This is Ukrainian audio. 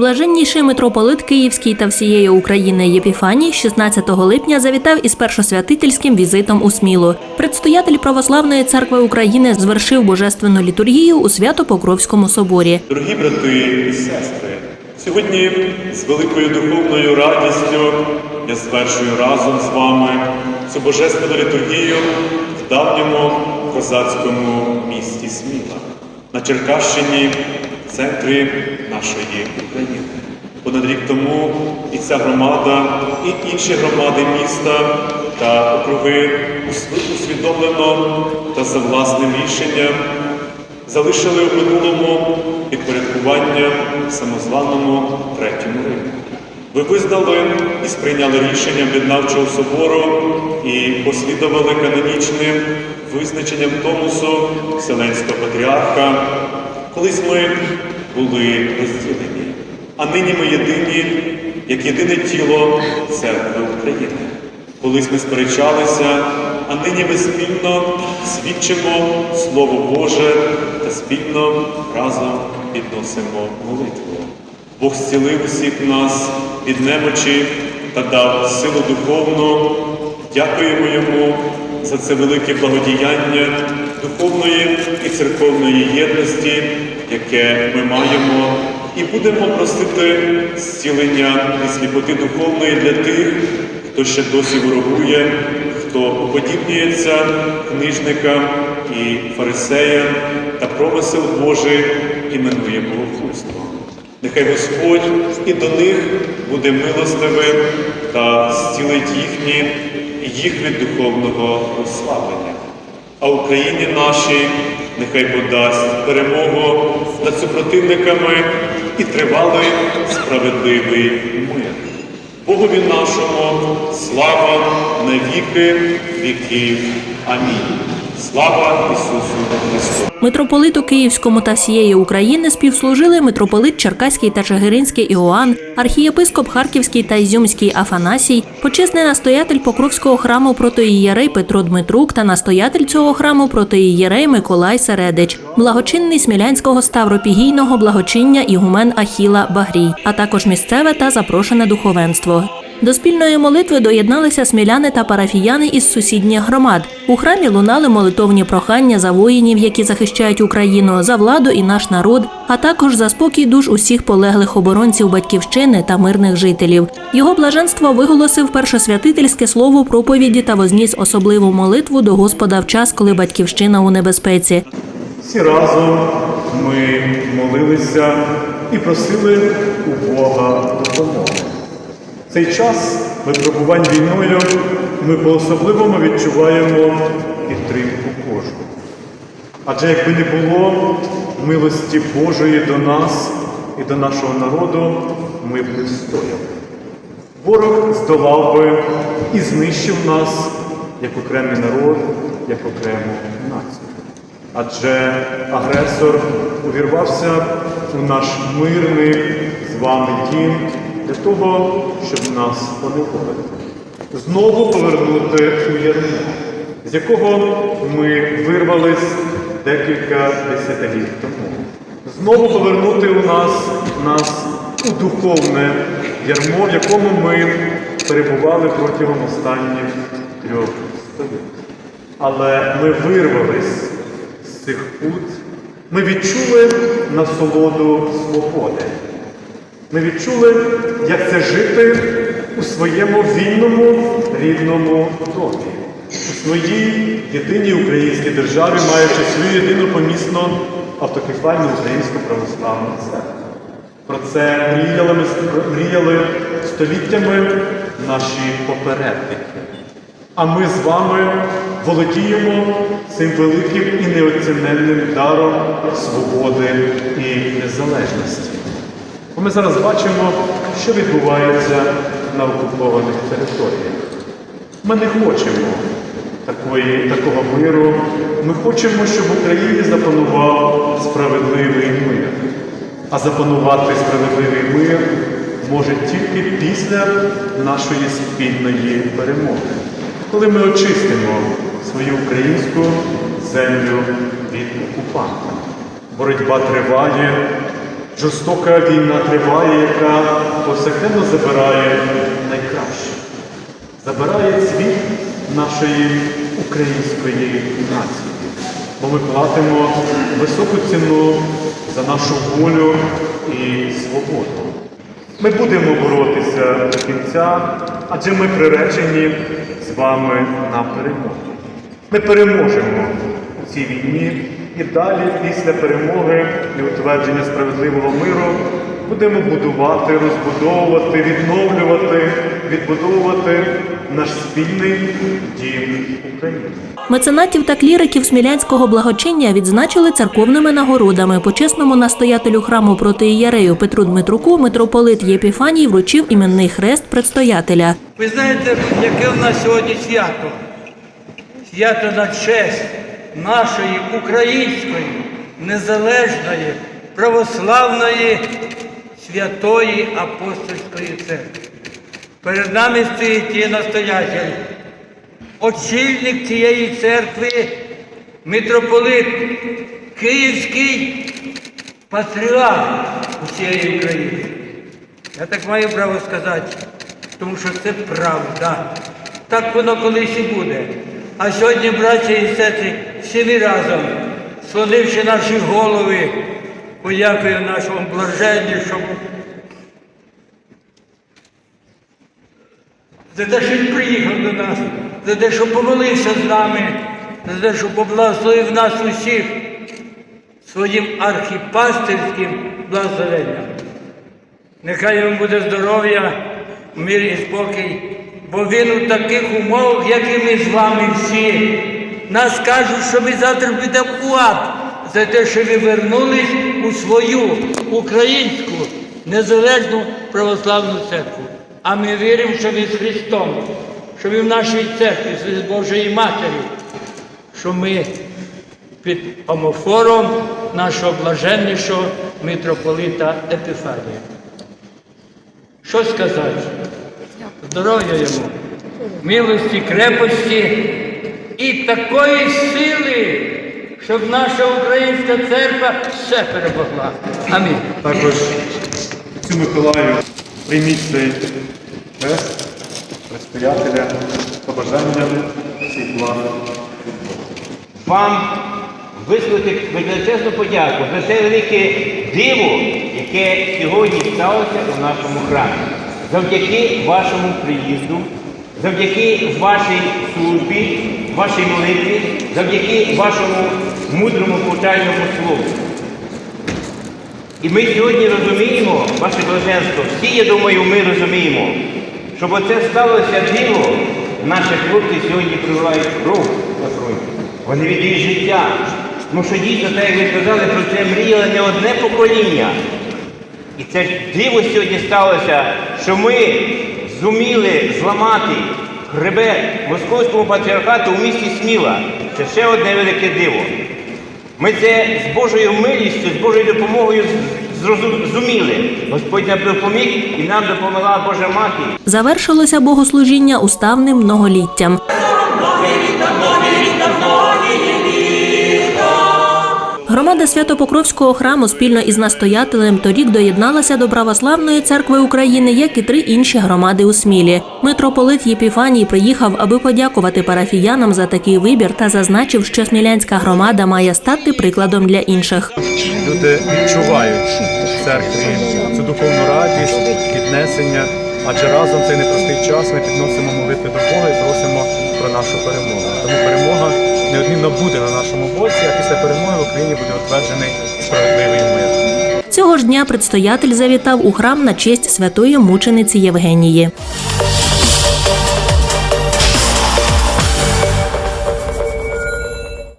Блаженніший митрополит Київський та всієї України Єпіфаній 16 липня завітав із першосвятительським візитом у Смілу. Предстоятель Православної церкви України звершив божественну літургію у Свято-Покровському соборі. Дорогі брати і сестри, сьогодні з великою духовною радістю я звершую разом з вами цю божественну літургію в давньому козацькому місті Сміла на Черкащині, в центрі нашої. Понад рік тому і ця громада, і інші громади міста та округи усв- усвідомлено та за власним рішенням залишили у минулому підпорядкування самозваному третьому Риму. Ви визнали і сприйняли рішення об'єднавчого собору і послідували канонічним визначенням Томусу Вселенського патріарха. Колись ми були розділені, а нині ми єдині, як єдине тіло церкви України. Колись ми сперечалися, а нині ми спільно свідчимо Слово Боже та спільно разом підносимо молитву. Бог зцілив усіх нас від немочі та дав силу духовну. Дякуємо йому за це велике благодіяння духовної і церковної єдності, яке ми маємо, і будемо просити зцілення і сліпоти духовної для тих, хто ще досі ворогує, хто уподібнюється книжникам і фарисеям та промисел Божий іменує богословством. Нехай Господь і до них буде милостивим та зцілить їхні їх від духовного розслаблення. А Україні нашій нехай подасть перемогу над супротивниками і тривалий справедливий мир. Богові нашому слава на віки віків. Амінь. Слава Ісусу Христу! Митрополиту Київському та всієї України співслужили митрополит Черкаський та Чигиринський Іоанн, архієпископ Харківський та Ізюмський Афанасій, почесний настоятель Покровського храму протоієрей Петро Дмитрук та настоятель цього храму протоієрей Миколай Середич, благочинний Смілянського ставропігійного благочиння Ігумен Ахіла Багрій, а також місцеве та запрошене духовенство. До спільної молитви доєдналися сміляни та парафіяни із сусідніх громад. У храмі лунали молитовні прохання за воїнів, які захищають Україну, за владу і наш народ, а також за спокій душ усіх полеглих оборонців батьківщини та мирних жителів. Його блаженство виголосив першосвятительське слово проповіді та возніс особливу молитву до Господа в час, коли батьківщина у небезпеці. Всі разом ми молилися і просили у Бога допомоги. Цей час випробувань війною ми по-особливому відчуваємо. Адже якби не було милості Божої до нас і до нашого народу, ми б не встояли. Ворог здолав би і знищив нас як окремий народ, як окрему націю. Адже агресор увірвався у наш мирний з вами дім для того, щоб нас поневолити. Знову повернути у ярмо, з якого ми вирвались декілька десятиліть тому. Знову повернути у нас нас у духовне ярмо, в якому ми перебували протягом останніх трьох століть. Але ми вирвались з цих пут, ми відчули насолоду свободи. Ми відчули, як це жити у своєму вільному рідному домі, своїй єдиній українській державі, маючи свою єдину помісну автокефальну українську православну церкву. Про це мріяли, мріяли століттями наші попередники. А ми з вами володіємо цим великим і неоціненним даром свободи і незалежності. Бо ми зараз бачимо, що відбувається на окупованих територіях. Ми не хочемо такої, такого миру. Ми хочемо, щоб в Україні запанував справедливий мир. А запанувати справедливий мир може тільки після нашої спільної перемоги, коли ми очистимо свою українську землю від окупанта. Боротьба триває, Жорстока війна триває, яка повсякденно забирає найкраще. Забирає цвіт нашої української нації. Бо ми платимо високу ціну за нашу волю і свободу. Ми будемо боротися до кінця, адже ми приречені з вами на перемогу. Ми переможемо у цій війні і далі, після перемоги і утвердження справедливого миру, будемо будувати, розбудовувати, відновлювати, відбудовувати наш спільний дім України. Меценатів та кліриків смілянського благочиння відзначили церковними нагородами. Почесному настоятелю храму протиієрею Петру Дмитруку митрополит Єпіфаній вручив іменний хрест предстоятеля. Ви знаєте, яке в нас сьогодні свято? Свято на честь нашої української, незалежної, православної, святої апостольської церкви. Перед нами стоїть її настоятель, очільник цієї церкви, митрополит, Київський патріарх усієї України. Я так маю право сказати, тому що це правда. Так воно колись і буде. А сьогодні, браття і сестри, всі разом, склонивши наші голови, подякую нашому блаженнішому за те, що він приїхав до нас, за те, що помолився з нами, за те, що поблагословив нас усіх своїм архіпастерським благословенням. Нехай йому буде здоров'я, мир і спокій, бо він у таких умовах, як і ми з вами всі. Нас кажуть, що ми завтра підемо у ад за те, що ви вернулись у свою українську незалежну православну церкву. А ми віримо, що ви з Христом, що ви в нашій церкві, з Божої Матері, що ми під омофором нашого блаженнішого митрополита Епіфанія. Що сказати? Здоров'я йому, милості, крепості і такої сили, щоб наша українська церква все перемогла. Амінь. Також цю Миколаю прийміть цей хрест предстоятеля побажання благ вам висловити величезну подяку за те велике диво, яке сьогодні сталося у нашому храмі. Завдяки вашому приїзду, завдяки вашій службі, вашій молитві, завдяки вашому мудрому повчальному слову. І ми сьогодні розуміємо, ваше блаженство, всі, я думаю, ми розуміємо, щоб оце сталося диво, наші хлопці сьогодні проливають кров на фронті. Вони віддають життя. Тому що дійсно, так як ви сказали, про це мріяло не одне покоління. І це диво сьогодні сталося, що ми зуміли зламати хребет Московському патріархату у місті Сміла. Це ще одне велике диво. Ми це з Божою милістю, з Божою допомогою зрозуміли. Господь нам допоміг і нам допомогла Божа Мати. Завершилося богослужіння уставним многоліттям. Громада Свято-Покровського храму спільно із настоятелем торік доєдналася до Православної церкви України, як і три інші громади у Смілі. Митрополит Єпіфаній приїхав, аби подякувати парафіянам за такий вибір та зазначив, що смілянська громада має стати прикладом для інших. Люди відчувають в церкві цю духовну радість, піднесення, адже разом цей непростий час ми підносимо молитви до Бога і просимо про нашу неодмінно буде на нашому боці, а після перемоги в Україні буде утверджений справедливий мир. Цього ж дня предстоятель завітав у храм на честь святої мучениці Євгенії.